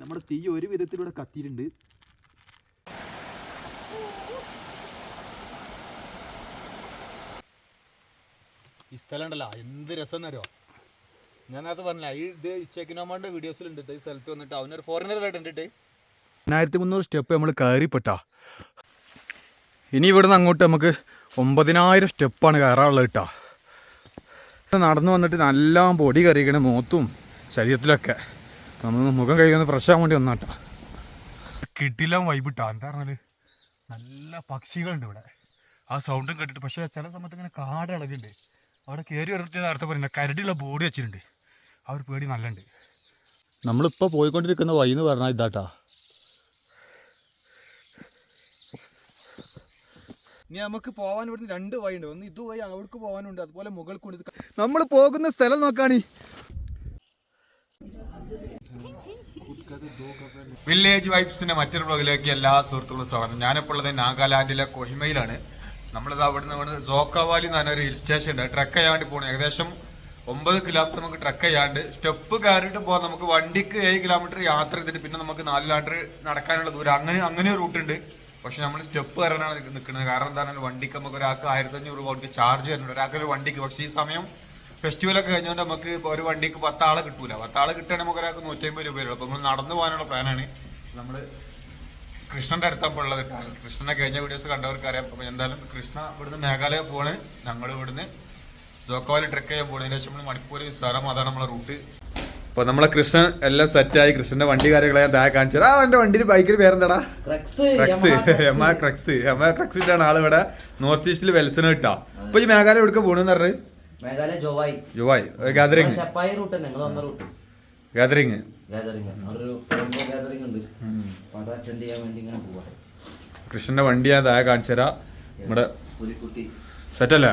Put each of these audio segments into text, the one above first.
നമ്മുടെ തീ ഒരു വിധത്തിലൂടെ കത്തിയിട്ടുണ്ട്. ഈ സ്ഥലം ഉണ്ടല്ലോ എന്ത് രസം എന്നറിയോ ഞാനത് പറഞ്ഞില്ല ഈ ഇത് ചെക്കിനോമാന്റെ വീഡിയോസിലുണ്ട് ഈ സ്ഥലത്ത് വന്നിട്ട്. അവനൊരു ഫോറിനർ ഉണ്ടിട്ട് രണ്ടായിരത്തി മുന്നൂറ് സ്റ്റെപ്പ് നമ്മൾ കയറിപ്പെട്ടാ. ഇനി ഇവിടുന്ന് അങ്ങോട്ട് നമുക്ക് ഒമ്പതിനായിരം സ്റ്റെപ്പാണ് കയറാനുള്ളത് കേട്ടോ നടന്നു വന്നിട്ട് നല്ല പൊടി കറിയിക്കണ മുഖത്തും ശരീരത്തിലൊക്കെ. നമ്മൾ മുഖം കഴിക്കുന്ന ഫ്രഷ് ആവാൻ വേണ്ടി വന്നാട്ടാ. കിട്ടില്ല വൈബിട്ടാ എന്താ പറഞ്ഞാൽ നല്ല പക്ഷികളുണ്ട് ഇവിടെ. ആ സൗണ്ടും കേട്ടിട്ട് പക്ഷെ ചില സമയത്ത് ഇങ്ങനെ കാട് ഇളകുണ്ട് അവിടെ കയറി വരട്ടെ നേരത്തെ പറയുന്നത് കരടിയുള്ള ബോഡി വെച്ചിട്ടുണ്ട്. ആ ഒരു പേടി നല്ലുണ്ട്. നമ്മളിപ്പോൾ പോയിക്കൊണ്ടിരിക്കുന്ന വഴി എന്ന് പറഞ്ഞാൽ ഇതാട്ടാ. ഇനി നമുക്ക് പോകാൻ ഇവിടുന്ന് രണ്ട് വഴിയുണ്ട് ഒന്ന് ഇതുവഴി അവിടേക്ക് പോകാനുണ്ട് അതുപോലെ മുകൾക്കുണ്ട്. നമ്മൾ പോകുന്ന സ്ഥലം നോക്കാണി. വില്ലേജ് വൈബ്സിന്റെ മറ്റൊരു ബ്ലോഗിലേക്ക് എല്ലാ സുഹൃത്തുക്കളും സ്വാഗതം. ഞാനിപ്പോൾ ഉള്ളത് നാഗാലാൻഡിലെ കൊഹിമയിലാണ്. നമ്മളിത് അവിടെ നിന്ന് സോക്കാവാലി എന്ന് പറഞ്ഞൊരു ഹിൽ സ്റ്റേഷൻ ഉണ്ട്. ട്രക്ക് ചെയ്യാൻ വേണ്ടി പോകണം ഏകദേശം ഒമ്പത് കിലോമീറ്റർ നമുക്ക് ട്രക്ക് ചെയ്യാണ്ട് സ്റ്റെപ്പ് കയറിയിട്ട് പോകാം നമുക്ക് വണ്ടിക്ക് ഏഴ് കിലോമീറ്റർ യാത്ര ചെയ്തിട്ട് പിന്നെ നമുക്ക് നാല് കിലോമീറ്റർ നടക്കാനുള്ള ദൂരം. അങ്ങനെ അങ്ങനെ റൂട്ട് ഉണ്ട്. പക്ഷെ നമ്മൾ സ്റ്റെപ്പ് കയറാനാണ് നിൽക്കുന്നത്. കാരണം എന്താണ് വണ്ടിക്ക് നമുക്ക് ഒരാൾക്ക് ആയിരത്തി അഞ്ഞൂറ് രൂപ ചാർജ് തരുന്നുണ്ട്. ഒരാൾക്ക് ഒരു വണ്ടിക്ക്. പക്ഷേ ഈ സമയം ഫെസ്റ്റിവലൊക്കെ കഴിഞ്ഞുകൊണ്ട് നമുക്ക് ഒരു വണ്ടിക്ക് പത്താളെ കിട്ടൂല. പത്താളെ കിട്ടുകയാണെങ്കിൽ നമുക്ക് ഒരാൾക്ക് നൂറ്റമ്പത് രൂപ വരും അപ്പോൾ നമ്മൾ നടന്നു പോകാനുള്ള പ്ലാനാണ് നമ്മൾ കൃഷ്ണന്റെ അടുത്താണ് ഉള്ളത് കൃഷ്ണനെ കഴിഞ്ഞ വീഡിയോസ് കണ്ടവർക്ക് അറിയാം അപ്പോൾ എന്തായാലും കൃഷ്ണ ഇവിടുന്ന് മേഘാലയ പോവാണ് ഞങ്ങൾ ഇവിടുന്ന് ജോക്കോവാലി ട്രിക്ക് ചെയ്യാൻ പോകുന്നതിന് ശേഷം നമ്മൾ മണിപ്പൂർ സ്ഥലം അതാണ് നമ്മളെ റൂട്ട് അപ്പോൾ നമ്മളെ കൃഷ്ണൻ എല്ലാം സെറ്റ് ആയി. കൃഷ്ണന്റെ വണ്ടി കാര്യങ്ങളെ ഞാൻ താഴെ കാണിച്ചു ആ എന്റെ വണ്ടിയിൽ ബൈക്കിൽ പേരെന്താടാ? ക്രക്സ്. എം ആ ക്രക്സ്. എം ആ ക്രക്സിന്റെ ആണ് ആളിവിടെ നോർത്ത് ഈസ്റ്റിൽ വെൽസന കിട്ടാ. അപ്പൊ ഈ മേഘാലയ എടുക്കാൻ പോണെന്ന് പറഞ്ഞു മേഘാലയ ജോവായി. ജുവായ്. ഗാദറിങ് ഷപ്പായി റൂട്ട് തന്നെ ഞങ്ങൾ വന്ന റൂട്ട് ഗാദറിങ് ഗാദറിങ് ഒരു ഗാദറിംഗ് ഉണ്ട്. അത് അറ്റൻഡ് ചെയ്യാൻ വേണ്ടി ഇങ്ങനെ പോവാ. കൃഷ്ണന്റെ വണ്ടി ഞാൻ താഴെ കാണിച്ചു തരാം. നമ്മുടെ പുലിക്കുട്ടി. സെറ്റല്ലേ?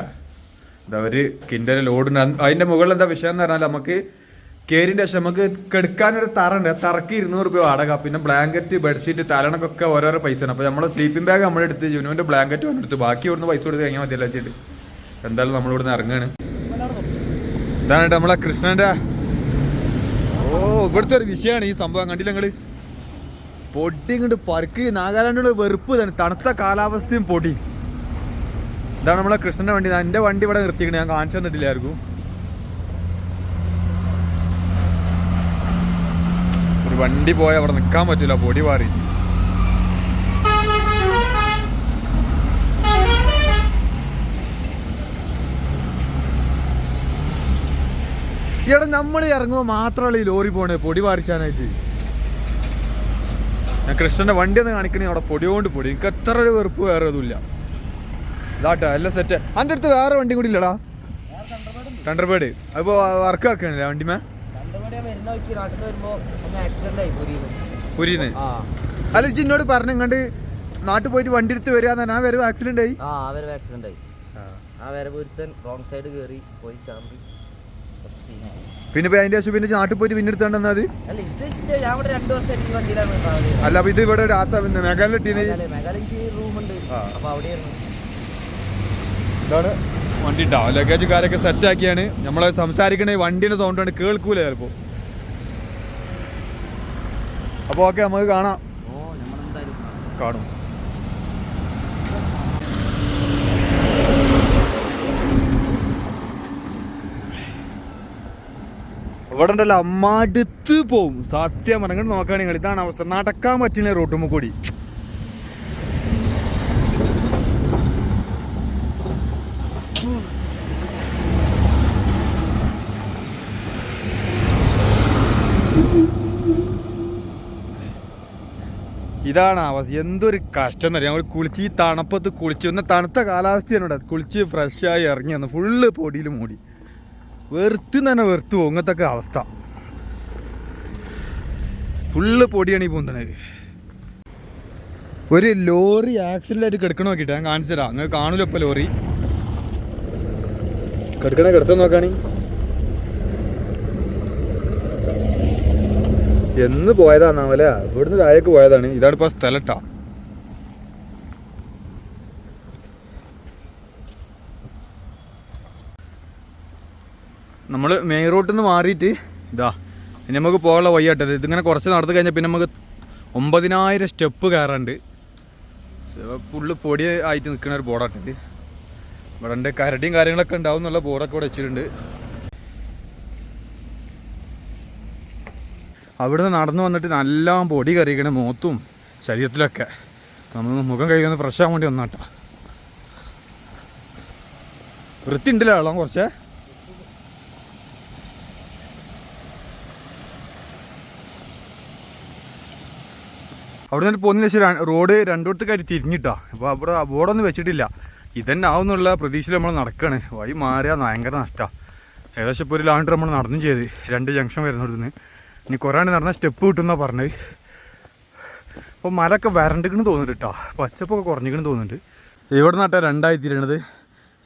എന്താ അവർ കിൻഡൽ ലോഡ് അതിന്റെ മുകളിൽ എന്താ വിഷയം എന്ന് പറഞ്ഞാൽ നമുക്ക് കേരിന്റെ ശേഷം നമുക്ക് കെടുക്കാനൊരു തറ ഉണ്ട്. ആ തറക്ക് ഇരുന്നൂറ് രൂപ വാടക. പിന്നെ ബ്ലാങ്കറ്റ് ബെഡ്ഷീറ്റ് തലണക്കൊക്കെ ഓരോരോ പൈസ ആണ് അപ്പൊ നമ്മുടെ സ്ലീപ്പിംഗ് ബാഗ് നമ്മളെടുത്ത് ജുനുവിന്റെ ബ്ലാങ്കറ്റ് വന്നെടുത്ത്. ബാക്കി ഇവിടുന്ന് പൈസ കൊടുത്ത് കഴിഞ്ഞാൽ മതിയല്ല വെച്ചിട്ട്. എന്തായാലും നമ്മൾ ഇവിടുന്ന് ഇറങ്ങാണ്. ഇതാണ് നമ്മളെ കൃഷ്ണന്റെ ഓ ഇവിടുത്തെ ഒരു വിഷയമാണ് ഈ സംഭവം. കണ്ടില്ല നിങ്ങൾ? പൊടി ഇങ്ങോട്ട് പരുക്ക്. നാഗാലാൻഡിലുള്ള വെറുപ്പ് തന്നെ തണുത്ത കാലാവസ്ഥയും പൊടി. ഇതാണ് നമ്മളെ കൃഷ്ണന്റെ വണ്ടി. എന്റെ വണ്ടി ഇവിടെ നിർത്തിക്കണേ ഞാൻ കാണിച്ചു തന്നിട്ടില്ലായിരിക്കും ഒരു വണ്ടി പോയാൽ അവിടെ നിൽക്കാൻ പറ്റില്ല പൊടി മാറി ഇവിടെ നമ്മൾ ഇറങ്ങുമ്പോൾ മാത്രമല്ല ഈ ലോറി പോണേ? പൊടി പാറിച്ചാനായിട്ട്. ഞാൻ കൃഷ്ണന്റെ വണ്ടി ഒന്ന് കാണിക്കണേ അവിടെ പൊടി കൊണ്ട് പൊടി. എനിക്ക് എത്ര ഒരു വെറുപ്പ് വേറെ ഒന്നുമില്ല. ഇതാട്ടോ എല്ലാം സെറ്റ് അതിന്റെ അടുത്ത് വേറെ വണ്ടി കൂടി ഇല്ലടാ. തണ്ടർബേഡ്. അപ്പോൾ വർക്ക് ആക്കണല്ലേ വണ്ടിമേ? പുരിന്ന്. അല്ല എന്നോട് പറഞ്ഞു ഇങ്ങോട്ട് നാട്ടിൽ പോയിട്ട് വണ്ടി എടുത്ത് വരിക ഞാൻ വരവ് ആക്സിഡന്റ് ആയി. ആ വരവ് ആക്സിഡന്റ് ആയി. ആ. വരവ് ഒരുത്തൻ റോങ് സൈഡ് കയറി പോയി ചാമ്പി. പിന്നെ അതിന്റെ ശേഷം പിന്നെ നാട്ടിൽ പോയിട്ട് പിന്നെ അല്ല അപ്പൊ ഇത് ഇവിടെ ഒരു ആസ മേഘാലയ ടീന് ഇതാണ് വണ്ടി ഉണ്ടാവും ലഗേജ് കാര്യമൊക്കെ സെറ്റ് ആക്കിയാണ്. നമ്മളെ സംസാരിക്കണ വണ്ടിന്റെ സൗണ്ട് ആണ് കേൾക്കൂല ചിലപ്പോ. അപ്പൊ ഓക്കെ നമുക്ക് കാണാം. കാണും. ഇവിടെ ഉണ്ടല്ലോ മടുത്ത് പോവും. സത്യം പറഞ്ഞിട്ട് നോക്കുകയാണെങ്കിൽ നിങ്ങൾ ഇതാണ് അവസ്ഥ. നടക്കാൻ പറ്റില്ല റോട്ടുമ്മ കൂടി. ഇതാണ് അവസ്ഥ. എന്തൊരു കഷ്ടം എന്നറിയാം ഞങ്ങൾ കുളിച്ച് ഈ തണുപ്പത്ത് കുളിച്ച്. ഒന്ന് തണുത്ത കാലാവസ്ഥയാണ് കുളിച്ച് ഫ്രഷായി ഇറങ്ങി വന്ന് ഫുള്ള് പൊടിയിൽ മൂടി. വെറുത്ത് തന്നെ വെറുത്ത് പോകും. ഇങ്ങനത്തെ അവസ്ഥ. ഫുള്ള് പൊടിയാണ് ഈ പൊന്തണത് ഒരു ലോറി ആക്സിഡന്റ് ആയിട്ട് കിടക്കണ നോക്കിട്ട് ഞാൻ കാണിച്ചു തരാം. അങ്ങനെ കാണൂല ഇപ്പൊ ലോറി. കിടക്കണ കിടത്തം നോക്കാണി. എന്ന് പോയതാന്നാവല്ലേ ഇവിടുന്ന് താഴേക്ക് പോയതാണ്. ഇതാണ് ഇപ്പൊ സ്ഥലട്ടാ നമ്മൾ മെയിൻ റോട്ടിൽ നിന്ന് മാറിയിട്ട് ഇതാ ഇനി നമുക്ക് പോകാനുള്ള വയ്യാട്ടത് ഇതിങ്ങനെ കുറച്ച് നടന്നു കഴിഞ്ഞാൽ പിന്നെ നമുക്ക് ഒമ്പതിനായിരം സ്റ്റെപ്പ് കയറാണ്ട് ഫുള്ള് പൊടി ആയിട്ട് നിൽക്കുന്ന ഒരു ബോർഡാട്ടത് ഇവിടെ ഉണ്ട് കരടിയും കാര്യങ്ങളൊക്കെ ഉണ്ടാവും എന്നുള്ള ബോർഡൊക്കെ ഇവിടെ വെച്ചിട്ടുണ്ട്. അവിടെ നിന്ന് നടന്നു വന്നിട്ട് നല്ല പൊടി കറിയിക്കണേ മുഖത്തും ശരീരത്തിലൊക്കെ. നമ്മൾ മുഖം കഴിക്കുന്ന ഫ്രഷ് ആവാൻ വേണ്ടി വന്നാട്ടാ. വൃത്തി ഉണ്ടല്ലോ വെള്ളം കുറച്ച്? അവിടെ നിന്ന് പോകുന്നതിന് ശേഷം റോഡ് രണ്ടിടത്ത് കയറി തിരിഞ്ഞിട്ടാ. അപ്പോൾ അവിടെ ബോർഡൊന്നും വെച്ചിട്ടില്ല. ഇതന്നെ ആവുന്നുള്ള പ്രതീക്ഷയിൽ നമ്മൾ നടക്കുകയാണ് വഴി മാറിയാൽ ഭയങ്കര നഷ്ടമാണ് ഏകദേശം ഇപ്പോൾ ഒരു ലാണ്ടർ നമ്മൾ നടന്നും ചെയ്ത്. രണ്ട് ജംഗ്ഷൻ വരുന്നിടത്തുനിന്ന് ഇനി കുറേ നടന്ന സ്റ്റെപ്പ് കിട്ടുന്ന പറഞ്ഞത്. അപ്പോൾ മരമൊക്കെ വരണ്ടിക്കണെന്ന് തോന്നുന്നുണ്ട് കേട്ടോ പച്ചപ്പൊക്കെ കുറഞ്ഞിക്കണെന്ന് തോന്നുന്നുണ്ട്. ഇവിടെ നട്ടാ രണ്ടായി തീരണത്.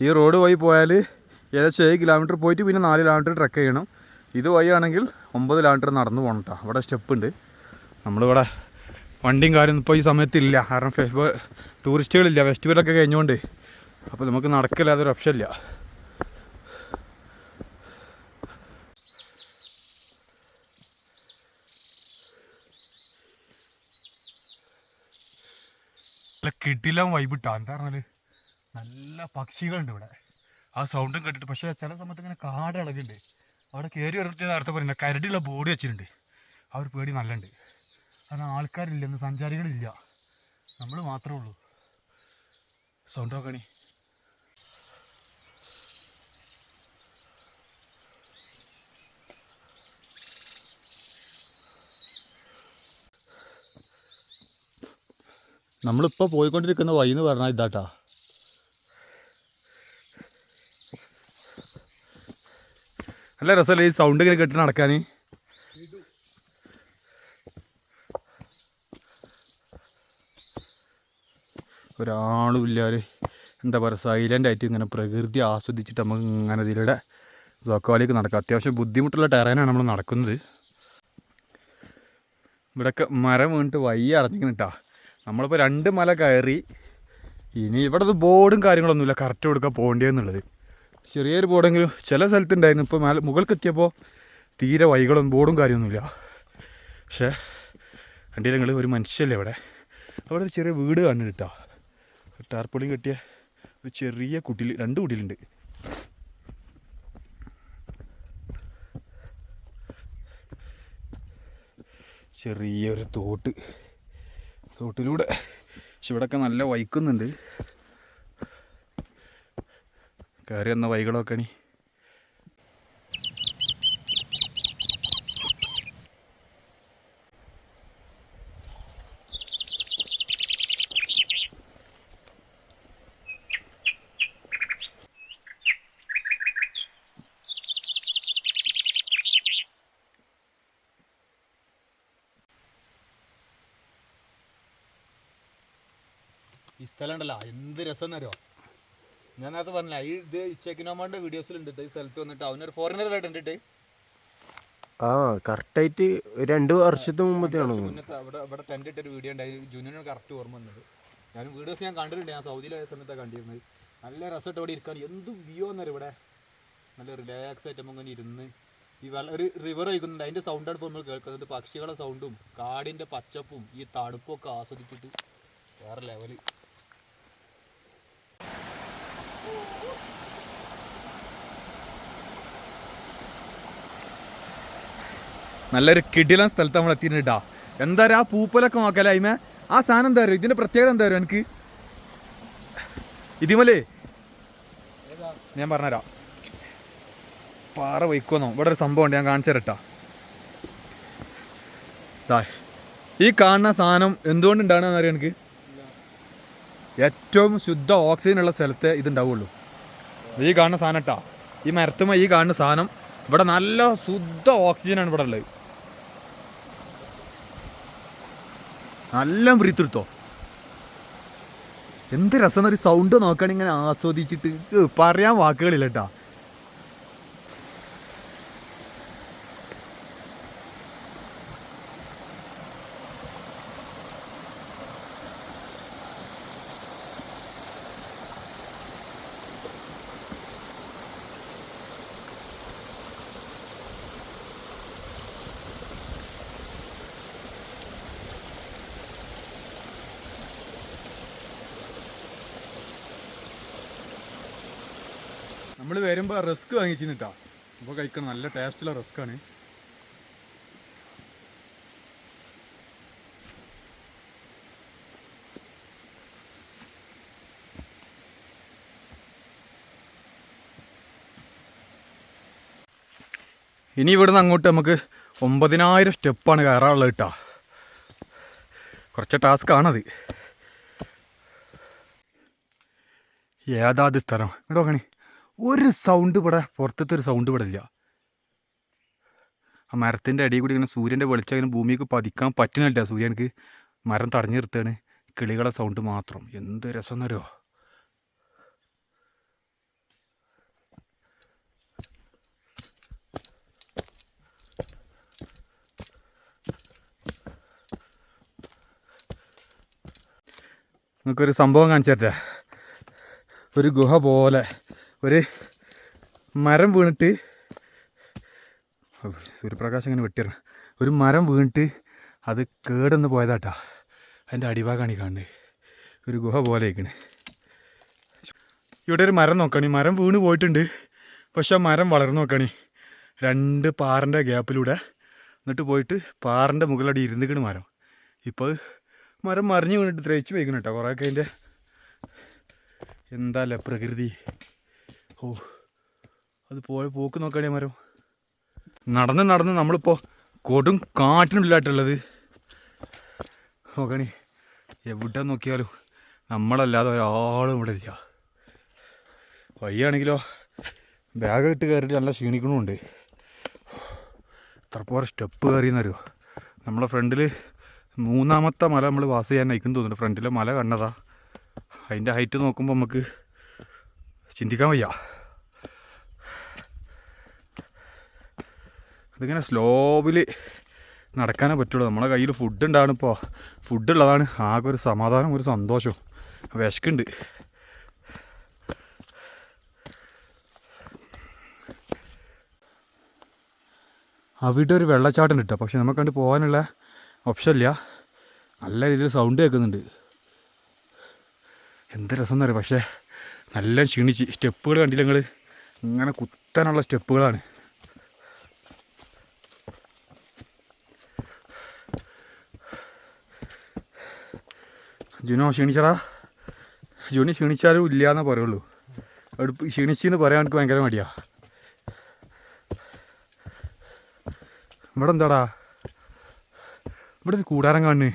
ഈ റോഡ് വഴി പോയാൽ ഏകദേശം ഏഴ് കിലോമീറ്റർ പോയിട്ട് പിന്നെ നാല് കിലോമീറ്റർ ട്രക്ക് ചെയ്യണം. ഇത് വഴിയാണെങ്കിൽ ഒമ്പത് കിലോമീറ്റർ നടന്നു പോകണം കേട്ടോ അവിടെ സ്റ്റെപ്പ് ഉണ്ട്. നമ്മളിവിടെ വണ്ടിയും കാര്യം ഇപ്പോൾ ഈ സമയത്തില്ല. കാരണം ഫെസ്റ്റിവൽ ടൂറിസ്റ്റുകളില്ല ഫെസ്റ്റിവലൊക്കെ കഴിഞ്ഞുകൊണ്ട് അപ്പോൾ നമുക്ക് നടക്കില്ലാതെ ഒരു ഓപ്ഷൻ ഇല്ല. കിട്ടില്ല വൈബിട്ടാ എന്താ പറഞ്ഞാൽ നല്ല പക്ഷികളുണ്ട് ഇവിടെ. ആ സൗണ്ടും കേട്ടിട്ട്. പക്ഷേ ചില സമയത്ത് ഇങ്ങനെ കാട് ഇളകുണ്ട്. അവിടെ കയറി വരട്ടെ നേരത്തെ പറയുന്നത് കരടിയുള്ള ബോഡി വെച്ചിട്ടുണ്ട്. ആ ഒരു പേടി നല്ലുണ്ട്. കാരണം ആൾക്കാരില്ല ഇന്ന് സഞ്ചാരികളില്ല. നമ്മൾ മാത്രമേ ഉള്ളൂ. സൗണ്ട് നോക്കണി. നമ്മളിപ്പോൾ പോയിക്കൊണ്ടിരിക്കുന്ന വഴി എന്ന് പറഞ്ഞാൽ ഇതാട്ടാ. അല്ല രസമല്ലേ ഈ സൗണ്ട് ഇങ്ങനെ കെട്ടി നടക്കാൻ ഒരാളും ഇല്ലാതെ എന്താ പറയുക സൈലന്റായിട്ട് ഇങ്ങനെ പ്രകൃതി ആസ്വദിച്ചിട്ട് നമുക്ക് ഇങ്ങനെ ഇതിലൂടെ സോക്കോലേക്ക് നടക്കാം. അത്യാവശ്യം ബുദ്ധിമുട്ടുള്ള ടെറേനാണ് നമ്മൾ നടക്കുന്നത്. ഇവിടെയൊക്കെ മരം വീണിട്ട് വയ്യ അടഞ്ഞിട്ടാ നമ്മളിപ്പോൾ രണ്ട് മല കയറി ഇനി ഇവിടെ ബോർഡും കാര്യങ്ങളൊന്നുമില്ല. കറക്റ്റ് കൊടുക്കാൻ പോകേണ്ടതെന്നുള്ളത് ചെറിയൊരു ബോർഡെങ്കിലും ചില സ്ഥലത്തുണ്ടായിരുന്നു. ഇപ്പോൾ മല മുകൾക്ക് എത്തിയപ്പോൾ തീരെ വൈകളൊന്നും ബോർഡും കാര്യമൊന്നുമില്ല. പക്ഷേ കണ്ടില്ലെങ്കിൽ ഒരു മനുഷ്യല്ലേ ഇവിടെ? അവിടെ ഒരു ചെറിയ വീട് കേട്ടോ ടാർപ്പൊളിയും കെട്ടിയ ഒരു ചെറിയ കുട്ടിൽ രണ്ട് കുട്ടിലുണ്ട് ചെറിയൊരു തോട്ട്. തോട്ടിലൂടെ പക്ഷെ ഇവിടെയൊക്കെ നല്ല വൈക്കുന്നുണ്ട്. കയറി വന്ന വൈകളൊക്കെ ഈ സ്ഥലം ഉണ്ടല്ലോ എന്ത് രസം ഞാനത് പറഞ്ഞില്ല ഈ ഇത് വീഡിയോസിൽ വീഡിയോസിലുണ്ട് ഈ സ്ഥലത്ത് വന്നിട്ട് അവനൊരു ഫോറിനർ ആയിട്ട് കണ്ടിട്ട് ആ കറക്റ്റായിട്ട് രണ്ട് വർഷത്തെ മുമ്പത്തെയാണ് അവിടെ അവിടെ ടെന്റ് ഇട്ടൊരു വീഡിയോ ഉണ്ടായി ജൂനിയറിന് കറക്റ്റ് ഓർമ്മ വന്നത്. ഞാൻ വീഡിയോസ് ഞാൻ കണ്ടിട്ടുണ്ട് ഞാൻ സൗദിയിലായ സമയത്താണ് കണ്ടിരുന്നത്. നല്ല രസമായിട്ട് ഇവിടെ ഇരിക്കാൻ എന്ത് വ്യൂ എന്നറിയോ ഇവിടെ? നല്ല റിലാക്സ് ആയിട്ട് നമുക്ക് ഇരുന്ന് ഈ വെള്ളം ഒരു റിവർ ഒഴുകുന്നുണ്ട്. അതിന്റെ സൗണ്ടാണ് ഇപ്പോൾ നമ്മൾ കേൾക്കുന്നത്. പക്ഷികളുടെ സൗണ്ടും കാടിന്റെ പച്ചപ്പും ഈ തണുപ്പും ഒക്കെ ആസ്വദിച്ചിട്ട് വേറെ ലെവൽ നല്ലൊരു കിടിലൻ സ്ഥലത്ത് നമ്മൾ എത്തിയിട്ടാ എന്താ ആ പൂപ്പലൊക്കെ നോക്കല്ലേ അയിമ. ആ സാധനം എന്താ പറയുക ഇതിന്റെ പ്രത്യേകത എന്താ പറയുക എനിക്ക്? ഇതിമലേ ഞാൻ പറഞ്ഞുതരാം. പാറ വയ്ക്കുന്നോ ഇവിടെ ഒരു സംഭവം ഉണ്ട് ഞാൻ കാണിച്ചു തരട്ടാ ഈ കാണുന്ന സാധനം എന്തുകൊണ്ട് ഉണ്ടാകണമെന്ന് അറിയാം എനിക്ക്? ഏറ്റവും ശുദ്ധ ഓക്സിജൻ ഉള്ള സ്ഥലത്തെ ഇതുണ്ടാവുള്ളൂ. ഈ കാണുന്ന സാധനം ഇട്ടാ ഈ മരത്തുമ്മ ഈ കാണുന്ന സാധനം ഇവിടെ നല്ല ശുദ്ധ ഓക്സിജനാണ് ഇവിടെ ഉള്ളത്. നല്ല വൃത്തിരുത്തോ എന്ത് രസം ഒരു സൗണ്ട് നോക്കുകയാണെങ്കിൽ ഇങ്ങനെ ആസ്വദിച്ചിട്ട് പറയാൻ വാക്കുകളില്ല കേട്ടാ. നമ്മൾ റിസ്ക് റിസ്ക് കേട്ടോ ഇപ്പോൾ കഴിക്കണം നല്ല ടേസ്റ്റുള്ള റിസ്ക്കാണ് ഇനി ഇവിടുന്ന് അങ്ങോട്ട് നമുക്ക് ഒമ്പതിനായിരം സ്റ്റെപ്പാണ് കയറാനുള്ളത് കേട്ടോ കുറച്ച് ടാസ്ക് ആണത് ഏതാത് സ്ഥലം? ഇവിടെ നോക്കണേ ഒരു സൗണ്ട് ഇവിടെ പുറത്തത്തെ ഒരു സൗണ്ട് ഇവിടെ ഇല്ല. ആ മരത്തിന്റെ അടിയിൽ കൂടി ഇങ്ങനെ സൂര്യന്റെ വെളിച്ചം ഇങ്ങനെ ഭൂമിക്ക് പതിക്കാൻ പറ്റുന്നില്ല സൂര്യനക്ക് മരം തടഞ്ഞു നിർത്തുകയാണ്. കിളികളെ സൗണ്ട് മാത്രം. എന്ത് രസം എന്നറിയോ? നിങ്ങൾക്കൊരു സംഭവം കാണിച്ചു ഒരു ഗുഹ പോലെ. ഒരു മരം വീണിട്ട് സൂര്യപ്രകാശം ഇങ്ങനെ വെട്ടിയിരണം ഒരു മരം വീണിട്ട് അത് കേടെന്ന് പോയതാട്ടാ. അതിന്റെ അടിഭാഗമാണ് ഈ കാണുന്നത്. ഒരു ഗുഹ പോലെ ഇരിക്കണേ. ഇവിടെ ഒരു മരം നോക്കണേ. മരം വീണ് പോയിട്ടുണ്ട്. പക്ഷെ ആ മരം വളർന്നു നോക്കണേ. രണ്ട് പാറിന്റെ ഗ്യാപ്പിലൂടെ എന്നിട്ട് പോയിട്ട് പാറിന്റെ മുകളിലടി ഇരുന്നിക്കണ് മരം. ഇപ്പോൾ മരം മറിഞ്ഞ് വീണിട്ട് ത്രയിച്ച് വയ്ക്കണം കേട്ടോ. കുറേയൊക്കെ അതിന്റെ എന്താ പ്രകൃതി? ഓ അത് പോയ പോക്ക് നോക്കണേ മരം. നടന്ന് നടന്ന് നമ്മളിപ്പോൾ കൊടും കാട്ടിനുള്ളിലായിട്ടുള്ളത്. നോക്കണേ എവിടെ നോക്കിയാലും നമ്മളല്ലാതെ ഒരാളും ഇവിടെ ഇല്ല. വയ്യാണെങ്കിലോ ബാഗ് ഇട്ട് കയറിയിട്ട് നല്ല ക്ഷീണിക്കണമുണ്ട് ഇത്രപ്പോരെ സ്റ്റെപ്പ് കയറിയെന്നറിയോ? നമ്മളെ ഫ്രണ്ടിൽ മൂന്നാമത്തെ മല നമ്മൾ വാസ് ചെയ്യാൻ നയിക്കുന്നു തോന്നുന്നു ഫ്രണ്ടിലെ മല കണ്ടതാ. അതിന്റെ ഹൈറ്റ് നോക്കുമ്പോൾ നമുക്ക് ചിന്തിക്കാൻ വയ്യ അതിങ്ങനെ സ്ലോവിൽ നടക്കാനേ പറ്റുള്ളൂ. നമ്മളെ കയ്യിൽ ഫുഡ് ഉണ്ടാണ് ഇപ്പോൾ ഫുഡ് ഉള്ളതാണ് ആകെ ഒരു സമാധാനം ഒരു സന്തോഷവും വിശക്കുണ്ട്. അവിടെ ഒരു വെള്ളച്ചാട്ടം കിട്ടുക പക്ഷെ നമുക്ക് കണ്ട് പോകാനുള്ള ഓപ്ഷൻ ഇല്ല. നല്ല രീതിയിൽ സൗണ്ട് കേൾക്കുന്നുണ്ട്. എന്ത് രസം എന്നറിയാം പക്ഷേ നല്ല ക്ഷീണിച്ച്. സ്റ്റെപ്പുകൾ കണ്ടില്ല നിങ്ങൾ ഇങ്ങനെ കുത്താനുള്ള സ്റ്റെപ്പുകളാണ്. ജുനോ ക്ഷീണിച്ചടാ? ജുനി ക്ഷീണിച്ചാലും ഇല്ല എന്നേ പറയുള്ളൂ. എടുപ്പ് ക്ഷീണിച്ചെന്ന് പറയാൻ എനിക്ക് ഭയങ്കര മടിയാ. ഇവിടെ എന്താടാ ഇവിടെ കൂടാരം കാണുന്നു.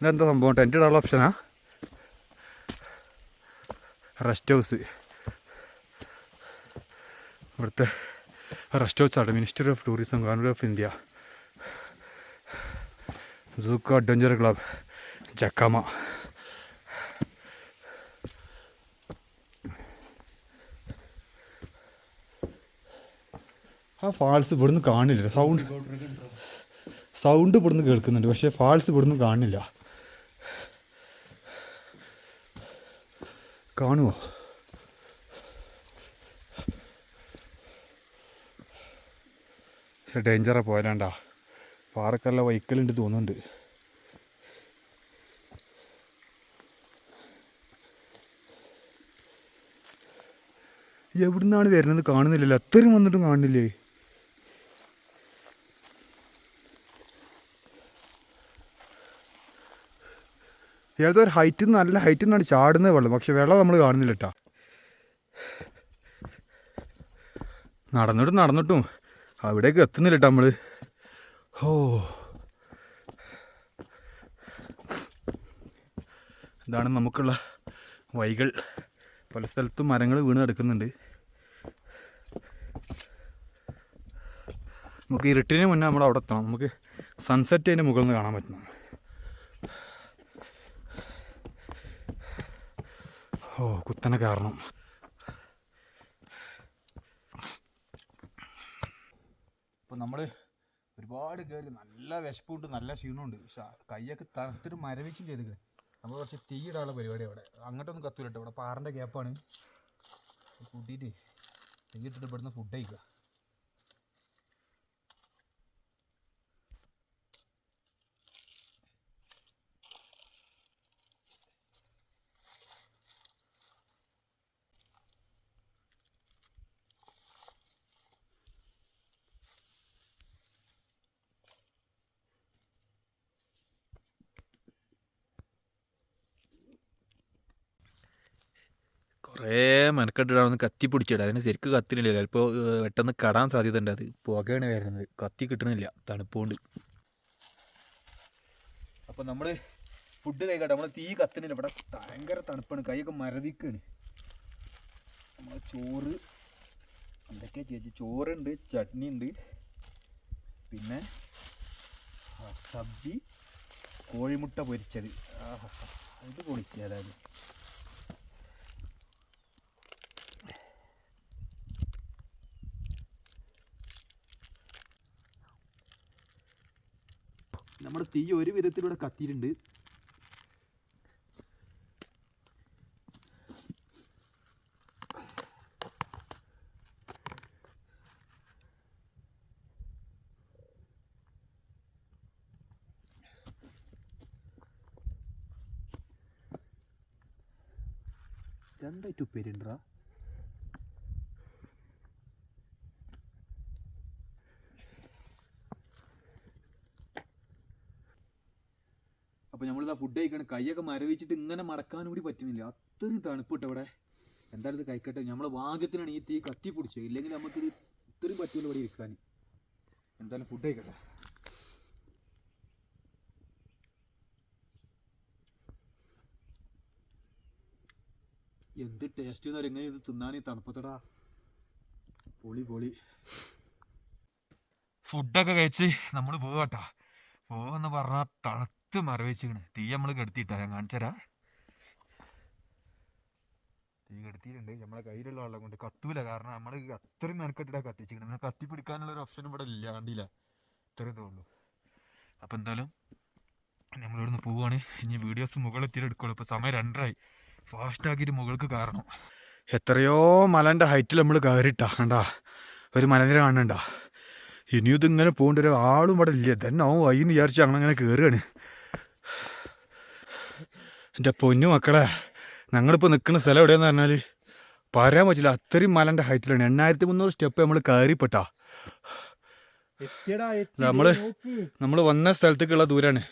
ഇതെന്താ സംഭവം? ടെന്റ് ഇടാനുള്ള ഓപ്ഷനാ റെസ്റ്റ് ഹൗസ് ഇവിടുത്തെ rest ഹൗസാണ് ministry of tourism government of India സൂക്ക adventure club ചക്കാമ ആ ഫാൾസ് ഇവിടുന്ന് കാണില്ല. സൗണ്ട് സൗണ്ട് ഇവിടുന്ന് കേൾക്കുന്നുണ്ട്. പക്ഷേ ഫാൾസ് ഇവിടുന്ന് കാണില്ല. കാണുമോ പക്ഷെ ഡേഞ്ചറാ പോയാലാണ്ടാ പാറക്കല്ല വൈക്കലുണ്ട് തോന്നുന്നുണ്ട്. എവിടുന്നാണ് വരുന്നത് കാണുന്നില്ലല്ലോ. അത്രയും വന്നിട്ടും കാണുന്നില്ലേ? ഏതോ ഒരു ഹൈറ്റിൽ നിന്ന് നല്ല ഹൈറ്റിൽ നിന്നാണ് ചാടുന്നത് വെള്ളം. പക്ഷെ വെള്ളം നമ്മൾ കാണുന്നില്ല കേട്ടോ നടന്നിട്ടും നടന്നിട്ടും അവിടേക്ക് എത്തുന്നില്ല കേട്ടോ നമ്മൾ ഓ ഇതാണ് നമുക്കുള്ള വൈകൾ പല സ്ഥലത്തും മരങ്ങൾ വീണ് കിടക്കുന്നുണ്ട്. നമുക്ക് ഇരുട്ടിന് മുന്നേ നമ്മൾ അവിടെ എത്തണം. നമുക്ക് സൺസെറ്റ് അതിന്റെ മുകളിൽ നിന്ന് കാണാൻ പറ്റണം ഓ കുത്തനെ കാരണം. ഇപ്പം നമ്മൾ ഒരുപാട് കയറി നല്ല വിശപ്പുണ്ട് നല്ല ക്ഷീണമുണ്ട്. പക്ഷെ കൈയൊക്കെ തണുത്തിട്ട് മരവിച്ചും ചെയ്തു നമ്മൾ കുറച്ച് തീ ഇടാനുള്ള പരിപാടി അവിടെ. അങ്ങോട്ടൊന്നും കത്തൂലട്ടോ ഇവിടെ പാറിന്റെ ഗ്യാപ്പാണ് കൂട്ടിയിട്ട് തീ ഇട്ടിട്ട് ഇവിടുന്ന് ഫുഡ് കഴിക്കുക. കുറേ മെനക്കെട്ടിടാന്ന് കത്തി പിടിച്ചിടാം. അതിന് ശരിക്കും കത്തിനില്ല. ചിലപ്പോൾ പെട്ടെന്ന് കടാൻ സാധ്യത ഉണ്ട് അത് പുകയാണ് വരുന്നത്. കത്തി കിട്ടണില്ല. തണുപ്പുകൊണ്ട് അപ്പോൾ നമ്മൾ ഫുഡ് കഴിക്കട്ടെ. നമ്മൾ തീ കത്തിനില്ല. ഇവിടെ ഭയങ്കര തണുപ്പാണ്. കൈയൊക്കെ മരവിക്കാണ്. നമ്മൾ ചോറ് എന്തൊക്കെയാ ചേച്ചി? ചോറുണ്ട് ചട്നി ഉണ്ട് പിന്നെ സബ്ജി കോഴിമുട്ട പൊരിച്ചത്. ഇത്. പൊളിച്ച് തീ ഒരു വിധത്തിലൂടെ കത്തിയിട്ടുണ്ട്. രണ്ടായിട്ട് ഉപ്പേരിണ്ടാ അപ്പോൾ നമ്മളിതാ ഫുഡ് കഴിക്കണം. കൈയൊക്കെ മരവിച്ചിട്ട് ഇങ്ങനെ മടക്കാനും കൂടി പറ്റുന്നില്ല. അത്രയും തണുപ്പിട്ട് ഇവിടെ എന്തായാലും ഇത് കഴിക്കട്ടെ. നമ്മളെ ഭാഗ്യത്തിനാണ് ഈ തീ കത്തി പിടിച്ചത്. ഇല്ലെങ്കിൽ നമുക്കിത് ഇത്രയും പറ്റില്ല ഇവിടെ ഇരിക്കാൻ. എന്തായാലും ഫുഡ് കഴിക്കട്ടെ. എന്ത് ടേസ്റ്റ് എന്ന് എങ്ങനെ ഇത് തിന്നാനീ തണുപ്പത്തടാ. പൊളി പൊളി. ഫുഡൊക്കെ കഴിച്ച് നമ്മൾ പോവാട്ടാ. പോകുമെന്ന് പറഞ്ഞാൽ മരവിച്ചിക്കണ് തീ നമ്മൾ കെടുത്തിട്ടാ ഞാൻ കാണിച്ചരാ. തീ കെടുത്തിയിട്ടുണ്ട്. നമ്മളെ കയ്യിലുള്ള വെള്ളം കൊണ്ട് കത്തൂല. കാരണം നമ്മൾ അത്രയും മെനക്കെട്ടിട്ടാ കത്തിച്ചിക്കണം പിന്നെ കത്തി പിടിക്കാനുള്ള ഒരു ഓപ്ഷൻ ഇവിടെ ഇല്ല കണ്ടില്ല ഇത്രയും ഇതേ ഉള്ളൂ. അപ്പം എന്തായാലും നമ്മളിവിടുന്ന് പോവാണ്. ഇനി വീഡിയോസ് മുകളിലെത്തിയിട്ട് എടുക്കുള്ളൂ. ഇപ്പോൾ സമയം രണ്ടരായി ഫാസ്റ്റ് ആക്കിയിട്ട് മുകൾക്ക് കാരണം. എത്രയോ മലന്റെ ഹൈറ്റിൽ നമ്മൾ കയറിയിട്ടാ കണ്ടാ? ഒരു മലനിര കാണണ്ട ഇനിയും ഇതിങ്ങനെ പോകേണ്ട ഒരു ആളും ഇവിടെ ഇല്ല. തന്നെ ആവും. വൈന്ന് വിചാരിച്ച് അങ്ങനെ അങ്ങനെ കയറുകയാണ് എന്റെ പൊന്നു മക്കളെ ഞങ്ങളിപ്പോൾ നിൽക്കുന്ന സ്ഥലം എവിടെയെന്ന് പറഞ്ഞാൽ പറയാൻ പറ്റില്ല. അത്രയും മലന്റെ ഹൈറ്റിലാണ് എണ്ണായിരത്തി മുന്നൂറ് സ്റ്റെപ്പ് നമ്മൾ കയറിപ്പെട്ടാ. നമ്മൾ നമ്മൾ വന്ന സ്ഥലത്തേക്കുള്ള ദൂരമാണ്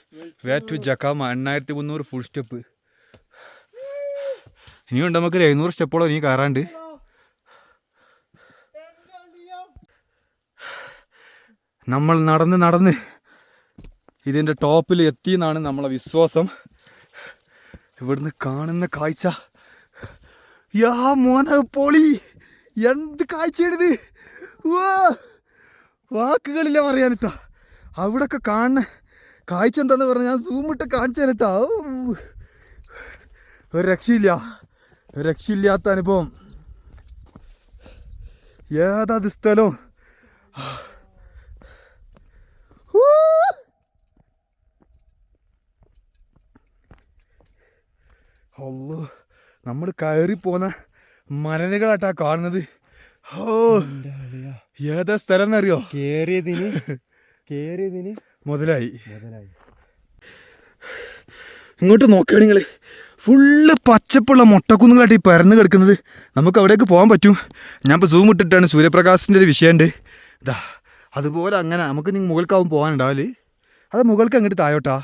വേ ടു ജക്കാമ എണ്ണായിരത്തി മുന്നൂറ് ഫുൾ സ്റ്റെപ്പ് ഇനിയുണ്ട് നമുക്ക് ഒരു എഴുന്നൂറ് സ്റ്റെപ്പോളം ഇനി കയറാണ്ട്. നമ്മൾ നടന്ന് നടന്ന് ഇതിന്റെ ടോപ്പിൽ എത്തിയെന്നാണ് നമ്മളെ വിശ്വാസം. ഇവിടുന്ന് കാണുന്ന കാഴ്ച. യാ മോന പൊളി. എന്ത് കാഴ്ചയാണിത്? വാക്കുകളില്ല പറയാനിട്ടാ അവിടൊക്കെ കാണുന്ന കാഴ്ച എന്താന്ന് പറഞ്ഞാൽ ഞാൻ സൂമിട്ട് തരട്ടാ ഒരു രക്ഷയില്ല. ഒരു രക്ഷയില്ലാത്ത അനുഭവം. ഏതാത് സ്ഥലം? ഊ. അള്ളോ നമ്മൾ കയറി പോന്ന മലനികളാട്ടാ കാണുന്നത്. ഓ ഏതാ സ്ഥലം എന്നറിയോ? കേറിയതിന് കേറിയതിന് മുതലായി. മുതലായി. ഇങ്ങോട്ട് നോക്കുകയാണെങ്കിൽ നിങ്ങൾ ഫുള്ള് പച്ചപ്പുള്ള മൊട്ടക്കുന്നുകളായിട്ട് ഈ പരന്ന് കിടക്കുന്നത്. നമുക്ക് അവിടേക്ക് പോകാൻ പറ്റും. ഞാൻ ഇപ്പോൾ സൂം ഇട്ടിട്ടാണ് സൂര്യപ്രകാശിന്റെ ഒരു വിഷയമുണ്ട് ഇതാ അതുപോലെ അങ്ങനെ നമുക്ക് നിങ്ങൾ മുകൾക്കാവും പോകാനുണ്ടാവില്ലേ അത് മുകൾക്ക് അങ്ങോട്ട് തായോട്ടാ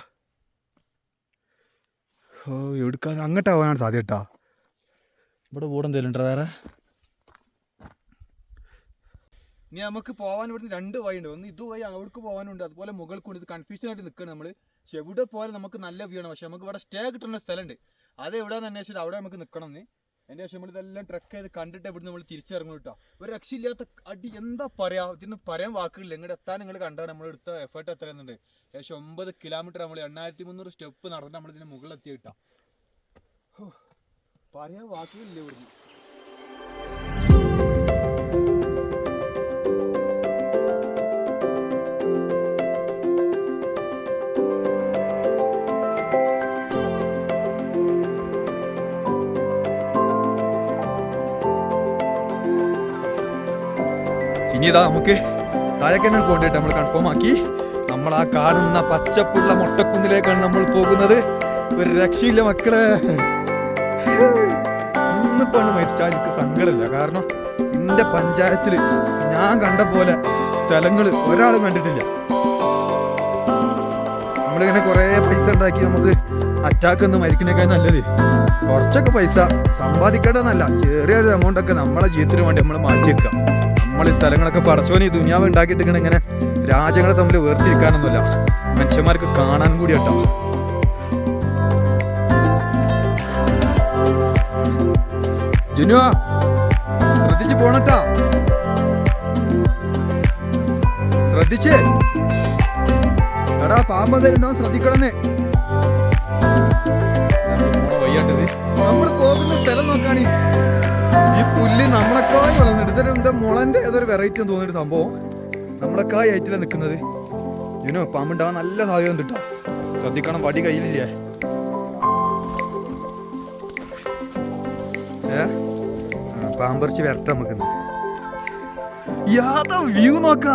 ഓ എടുക്കാൻ അങ്ങോട്ട് പോകാനാണ് സാധ്യത കേട്ടാ ഇവിടെ കൂടെ എന്തെങ്കിലും ഉണ്ടോ വേറെ? ഇനി നമുക്ക് പോകാൻ ഇവിടുന്ന് രണ്ട് വഴി ഉണ്ട് ഒന്ന് ഇതുവഴി അവിടേക്ക് പോകാനുണ്ട് അതുപോലെ മുകൾക്കുണ്ട്. ഇത് കൺഫ്യൂഷൻ ആയിട്ട് നിൽക്കണം നമ്മൾ പക്ഷെ എവിടെ പോയാലും നമുക്ക് നല്ല വ്യൂ ആണ്. പക്ഷെ നമുക്ക് ഇവിടെ സ്റ്റേ കിട്ടുന്ന സ്ഥലമുണ്ട്. അത് എവിടെയാണെന്ന് അന്വേഷിച്ചിട്ട് അവിടെ നമുക്ക് നിൽക്കണം എന്ന് എന്റെ ശേഷം നമ്മൾ ഇതെല്ലാം ട്രക്ക് ചെയ്ത് കണ്ടിട്ട് ഇവിടുന്ന് നമ്മൾ തിരിച്ചിറങ്ങും കേട്ടോ. ഒരു രക്ഷയില്ലാത്ത അടി എന്താ പറയാ? ഇതിന് പറയാൻ വാക്കുകളില്ല. ഇങ്ങോട്ട് എത്താൻ നിങ്ങൾ കണ്ടാണ് നമ്മൾ എടുത്ത എഫേർട്ട് എത്രയുന്നുണ്ട് ഏകദേശം ഒമ്പത് കിലോമീറ്റർ നമ്മൾ എണ്ണായിരത്തി മുന്നൂറ് സ്റ്റെപ്പ് നടന്ന് നമ്മൾ ഇതിന് മുകളിൽ എത്തി കിട്ടാം പറയാൻ വാക്കുകളില്ല ഇവിടുന്ന്. ഇനി ഇതാ നമുക്ക് താഴേക്കന്നെ പോകേണ്ടിട്ട് നമ്മൾ കൺഫേം ആക്കി. നമ്മൾ ആ കാണുന്ന പച്ചപ്പുള്ള മുട്ടക്കുന്നിലേക്കാണ് നമ്മൾ പോകുന്നത്. ഒരു രക്ഷയില്ല മക്കളെ. ഇന്നിപ്പോൾ മരിച്ചാൽ എനിക്ക് സങ്കടമില്ല. കാരണം എന്റെ പഞ്ചായത്തിൽ ഞാൻ കണ്ട പോലെ സ്ഥലങ്ങൾ ഒരാളും കണ്ടിട്ടില്ല. നമ്മളിങ്ങനെ കുറേ പൈസ ഉണ്ടാക്കി നമുക്ക് അറ്റാക്ക് ഒന്ന് മരിക്കണേക്കാൾ നല്ലത്. കുറച്ചൊക്കെ പൈസ സമ്പാദിക്കേണ്ടതെന്നല്ല ചെറിയൊരു എമൗണ്ട് ഒക്കെ നമ്മളെ ജീവിതത്തിന് വേണ്ടി നമ്മൾ മാറ്റി വെക്കുക നമ്മൾ ഈ സ്ഥലങ്ങളൊക്കെ പറച്ചോനെ ഈ ദുനിയാവ് ഉണ്ടാക്കിയിട്ട് ഇങ്ങനെ ഇങ്ങനെ രാജ്യങ്ങളെ തമ്മിൽ വേർതിരിക്കാനൊന്നുമില്ല. മനുഷ്യന്മാർക്ക് കാണാൻ കൂടി കേട്ടോ. ജുനുവാ ശ്രദ്ധിച്ച് പോണട്ടാ. ശ്രദ്ധിച്ചേ. എടാ പാമ്പ് തരുണ്ടോ ശ്രദ്ധിക്കണമെന്നേ. നമ്മൾ പോകുന്ന സ്ഥലം നോക്കാണ്. ഈ പുല്ല് നമ്മളെക്കായി വളർന്നിട്ട് ഇതൊരു മുളന്റെ ഏതൊരു വെറൈറ്റി എന്ന് തോന്നിയൊരു സംഭവം. നമ്മളെക്കായി ആയിട്ടില്ല നിൽക്കുന്നത്. ഇതിനോ പാമ്പുണ്ടാവാൻ നല്ല സാധ്യത ഉണ്ട് ശ്രദ്ധിക്കണം വടി കയ്യിലില്ലേ? ഏ? പാമ്പറിച്ച് വരട്ടെ നമുക്ക് യാതാ വ്യൂ നോക്കാ.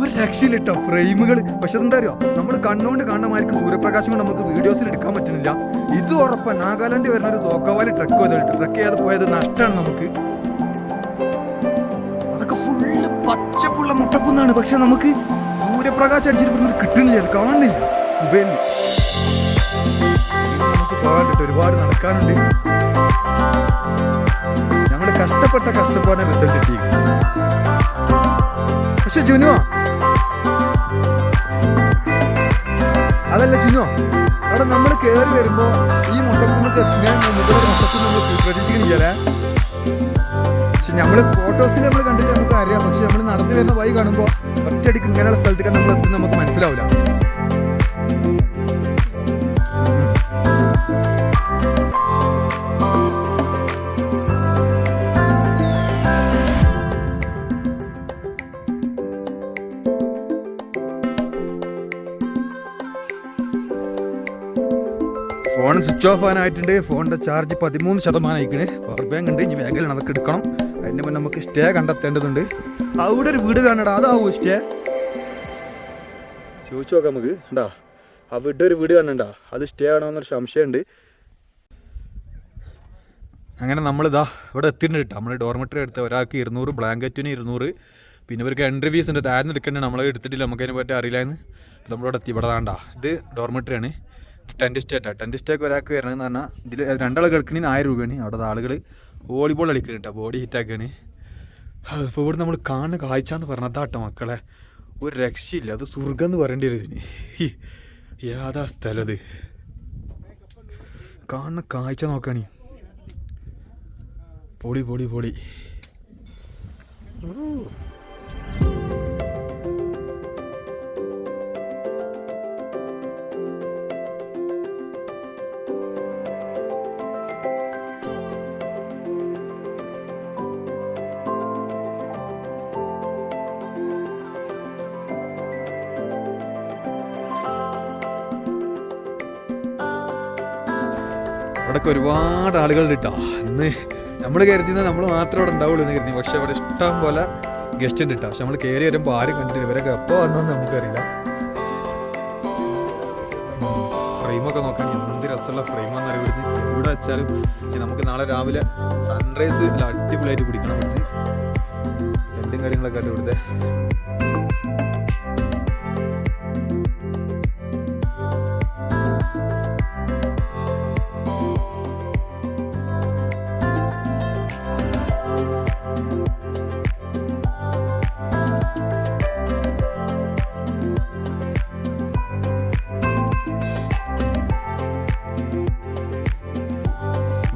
ഒരു രക്ഷയിലിട്ടോ ഫ്രെയിമുകൾ പക്ഷെ എന്താ അറിയോ? നമ്മൾ കണ്ണുകൊണ്ട് കാണുന്ന മാർക്ക് സൂര്യപ്രകാശം കൊണ്ട് നമുക്ക് വീഡിയോസിൽ എടുക്കാൻ പറ്റുന്നില്ല. ഇത് ഉറപ്പ നാഗാലാൻഡ് വരുന്ന ഒരു സോക്കവാലി ട്രക്ക് ചെയ്തിട്ട് ട്രക്ക് ചെയ്യാതെ പോയത് നഷ്ടമാണ് നമുക്ക്. അതൊക്കെ ഫുള്ള് പച്ചപ്പുള്ള മുട്ടക്കുന്നാണ്. പക്ഷെ നമുക്ക് സൂര്യപ്രകാശം അടിച്ചിട്ട് കിട്ടുന്നില്ല. അത് കാണുന്നില്ല മൊബൈലിൽ ഒരുപാട് നടക്കാനുണ്ട്. ഞങ്ങൾ കഷ്ടപ്പെട്ട കഷ്ടപ്പാടിന് റിസൾട്ട് കിട്ടി. പക്ഷെ ജുനുവാ അതല്ല ജുനോ. അവിടെ നമ്മൾ കയറി വരുമ്പോൾ ഈ മുട്ടക്കുന്ന് ഞാൻ മുതലൊരു മുട്ടക്കുന്ന് നമ്മൾ പ്രതീക്ഷിക്കണില്ലേ പക്ഷെ നമ്മൾ ഫോട്ടോസിൽ നമ്മൾ കണ്ടിട്ട് നമുക്ക് അറിയാം. പക്ഷെ നമ്മൾ നടന്നു വരുന്ന വഴി കാണുമ്പോൾ ഒറ്റയടിക്ക് ഇങ്ങനെയുള്ള സ്ഥലത്തേക്ക് നമ്മൾ എത്തുന്ന നമുക്ക് മനസ്സിലാവില്ല. സ്വിച്ച് ഓഫ് ആനായിട്ടുണ്ട് ഫോണിന്റെ ചാർജ് പതിമൂന്ന് ശതമാനം ആയിക്കണ്. പവർ ബാങ്ക് ഉണ്ട്. ഇനി വേഗം നമുക്ക് എടുക്കണം. അതിന്റെ മുന്നേ നമുക്ക് സ്റ്റേ കണ്ടെത്തേണ്ടതുണ്ട്. അവിടെ ഒരു വീട് കാണടാ അതാവോ സ്റ്റേ ചോദിച്ചു നോക്കാം നമുക്ക്. ഉണ്ടാ അവിടെ ഒരു വീട് കാണണ്ട അത് സ്റ്റേ ആണോന്നൊരു സംശയമുണ്ട്. അങ്ങനെ നമ്മളിതാ ഇവിടെ എത്തിയിട്ടുണ്ട് കേട്ടോ. നമ്മൾ ഡോർമെറ്ററി എടുത്ത ഒരാൾക്ക് ഇരുന്നൂറ് ബ്ലാങ്കറ്റിന് ഇരുന്നൂറ്. പിന്നെ ഇവർക്ക് എൻട്രി ഫീസ് ഉണ്ട്. താഴ്ന്ന് എടുക്കണ്ടേ നമ്മൾ എടുത്തിട്ടില്ല. നമുക്ക് അതിനെ പറ്റി അറിയില്ലാന്ന്. നമ്മളിവിടെ എത്തി. ഇവിടെ വേണ്ട ഇത് ഡോർമെറ്ററി ആണ് ടെന്റ് സ്റ്റേറ്റാ ടെന്റ് സ്റ്റേക്ക് ഒരാൾക്ക് വരണമെന്ന് പറഞ്ഞാൽ ഇതിൽ രണ്ടാൾ കിടക്കണേന് ആയിരം രൂപയാണ്. അവിടെ ആളുകൾ വോളിബോൾ കളിക്കണം കേട്ടോ ബോഡി ഹിറ്റാക്കാണ് അപ്പോൾ ഇവിടെ നമ്മൾ കാണുന്ന കാഴ്ച എന്ന് പറഞ്ഞതാട്ടോ മക്കളെ. ഒരു രക്ഷയില്ല അത് സ്വർഗം എന്ന് പറയേണ്ടി വരും ഇതിന്. യാതാ സ്ഥലം അത് കാണുന്ന കാഴ്ച നോക്കാണീ. പൊളി പൊളി പൊളി. ഇവിടെയൊക്കെ ഒരുപാട് ആളുകൾ ഇട്ടാ. ഇന്ന് നമ്മൾ കരുതുന്നത് നമ്മൾ മാത്രം അവിടെ ഉണ്ടാവുള്ളൂ എന്ന് കരുതി. പക്ഷെ അവിടെ ഇഷ്ടം പോലെ ഗസ്റ്റ് ഉണ്ട് കേട്ടോ പക്ഷെ നമ്മൾ കയറി വരുമ്പോൾ ആരും കണ്ടിട്ടില്ല. ഇവരൊക്കെ എപ്പോൾ വന്നെന്ന് നമുക്കറിയില്ല. ഫ്രെയിമൊക്കെ നോക്കാൻ എന്ത് രസമുള്ള ഫ്രെയിമാണെന്ന് അറിയുന്നത് ഇവിടെ വെച്ചാലും നമുക്ക് നാളെ രാവിലെ സൺറൈസ് അടിപൊളിയായിട്ട് പിടിക്കണം ഇവിടുന്ന്. രണ്ടും കാര്യങ്ങളൊക്കെ ആയിട്ട് ഇവിടുത്തെ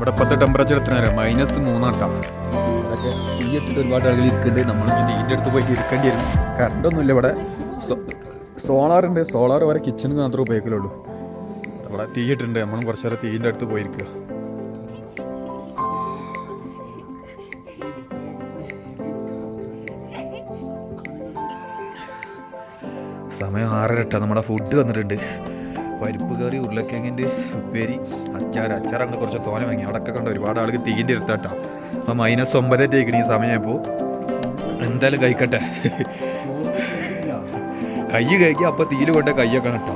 ഇവിടെ ഇപ്പോഴത്തെ ടെമ്പറേച്ചർ എത്ര മൈനസ് മൂന്നാട്ടാ അതൊക്കെ തീയിട്ടിട്ട് ഒരുപാട് ആളുകൾ ഇരിക്കുന്നുണ്ട്. നമ്മൾ ഇതിന്റെ അടുത്ത് പോയി ഇരിക്കേണ്ടി വരും. കറണ്ടൊന്നുമില്ല ഇവിടെ. സോളാർ ഉണ്ട്. സോളാർ വരെ കിച്ചണിൽ മാത്രമേ ഉപയോഗിക്കലുള്ളൂ. അവിടെ ഇട്ടിട്ടുണ്ട്. നമ്മളും കുറച്ച് നേരം തീന്റെ അടുത്ത് പോയിരിക്കുക. സമയം ആറര ഇട്ടാ നമ്മുടെ ഫുഡ് വന്നിട്ടുണ്ട്. പരിപ്പ് കറി ഉരുളക്കിഴങ്ങിന്റെ ഉപ്പേരി. അച്ചാർ അച്ചാർ അങ്ങ് കുറച്ച് തോനെ വാങ്ങി. അവിടെയൊക്കെ കണ്ട് ഒരുപാട് ആൾക്ക് തീന്റെ എടുത്താട്ടോ അപ്പം മൈനസ് ഒമ്പതേറ്റേക്കണി ഈ സമയമായപ്പോൾ എന്തായാലും കഴിക്കട്ടെ. കൈ കഴിക്കുക അപ്പോൾ തീയിൽ കൊണ്ട് കൈയൊക്കെ കേട്ടോ.